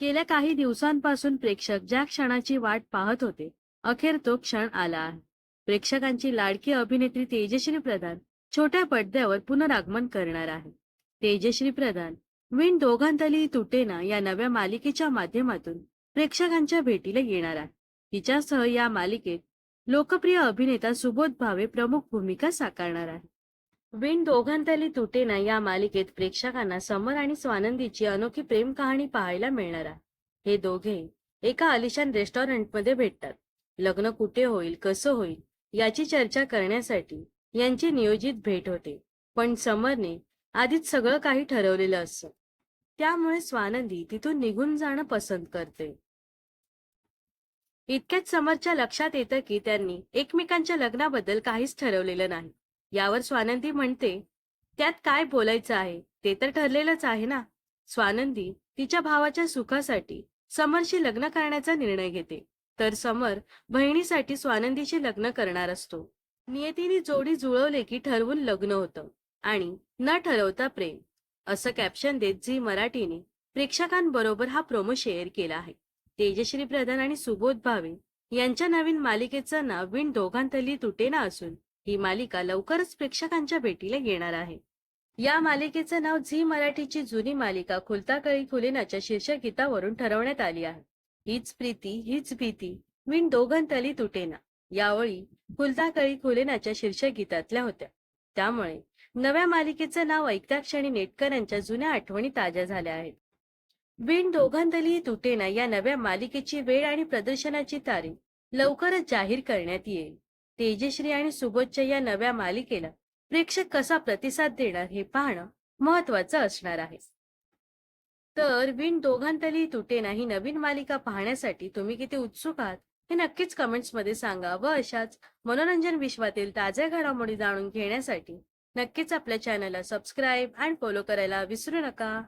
गेल्या काही दिवसांपासून प्रेक्षक ज्या क्षणाची वाट पाहत होते अखेर तो क्षण आला आहे. प्रेक्षकांची लाडकी अभिनेत्री तेजश्री प्रधान छोट्या पडद्यावर पुनरागमन करणार आहे. तेजश्री प्रधान विण दोघांतली तुटेना या नव्या मालिकेच्या माध्यमातून प्रेक्षकांच्या भेटीला येणार आहे तिच्यासह या मालिकेत लोकप्रिय अभिनेता सुबोध भावे प्रमुख भूमिका साकारणार आहे विण दोघांतली तुटेना या मालिकेत प्रेक्षकांना समर आणि स्वानंदीची अनोखी प्रेम कहाणी पाहायला मिळणार आहे. हे दोघे एका आलिशान रेस्टॉरंटमध्ये भेटतात. लग्न कुठे होईल कसं होईल याची चर्चा करण्यासाठी यांची नियोजित भेट होते. पण समरने आधीच सगळं काही ठरवलेलं असतं. त्यामुळे स्वानंदी तिथून निघून जाणं पसंत करते. इतक्याच समरच्या लक्षात येतं की त्यांनी एकमेकांच्या लग्नाबद्दल काहीच ठरवलेलं नाही. यावर स्वानंदी म्हणते त्यात काय बोलायचं आहे? ते तर ठरलेलंच आहे ना. स्वानंदी तिच्या भावाच्या सुखासाठी समरशी लग्न करण्याचा निर्णय घेते. तर समर बहिणीसाठी स्वानंदीशी लग्न करणार असतो. नियतीने जोडी जुळवले की ठरवून लग्न होतं आणि न ठरवता प्रेम. असं कॅप्शन देत झी मराठीने प्रेक्षकांबरोबर हा प्रोमो शेअर केला आहे. तेजश्री प्रधान आणि सुबोध भावे यांच्या नवीन मालिकेचं नाव विण दोघांतली तुटेना असून ही मालिका लवकरच प्रेक्षकांच्या भेटीला येणार आहे. या मालिकेचं नाव झी मराठीची जुनी मालिका खुलता कळी खुलेनाच्या शीर्षक गीतावरून ठरवण्यात आली आहे. हीच प्रीती हीच भीती विण दोघांतली तुटेना यावेळी खुलता कळी खुलेनाच्या शीर्षक गीतातल्या होत्या. त्यामुळे नव्या मालिकेचं नाव ऐकत्या क्षणी नेटकरांच्या जुन्या आठवणी ताज्या झाल्या आहेत. विण दोघांतली तुटेना या नव्या मालिकेची वेळ आणि प्रदर्शनाची तारीख लवकरच जाहीर करण्यात येईल. तेजश्री आणि सुबोधच्या या नव्या मालिकेला प्रेक्षक कसा प्रतिसाद देणार हे पाहणं महत्वाचं असणार आहे. तर विण दोघांतली तुटे नाही नवीन मालिका पाहण्यासाठी तुम्ही किती उत्सुक आहात हे नक्कीच कमेंट्समध्ये सांगा व अशाच मनोरंजन विश्वातील ताज्या घडामोडी जाणून घेण्यासाठी नक्कीच आपल्या चॅनलला सबस्क्राईब अँड फॉलो करायला विसरू नका.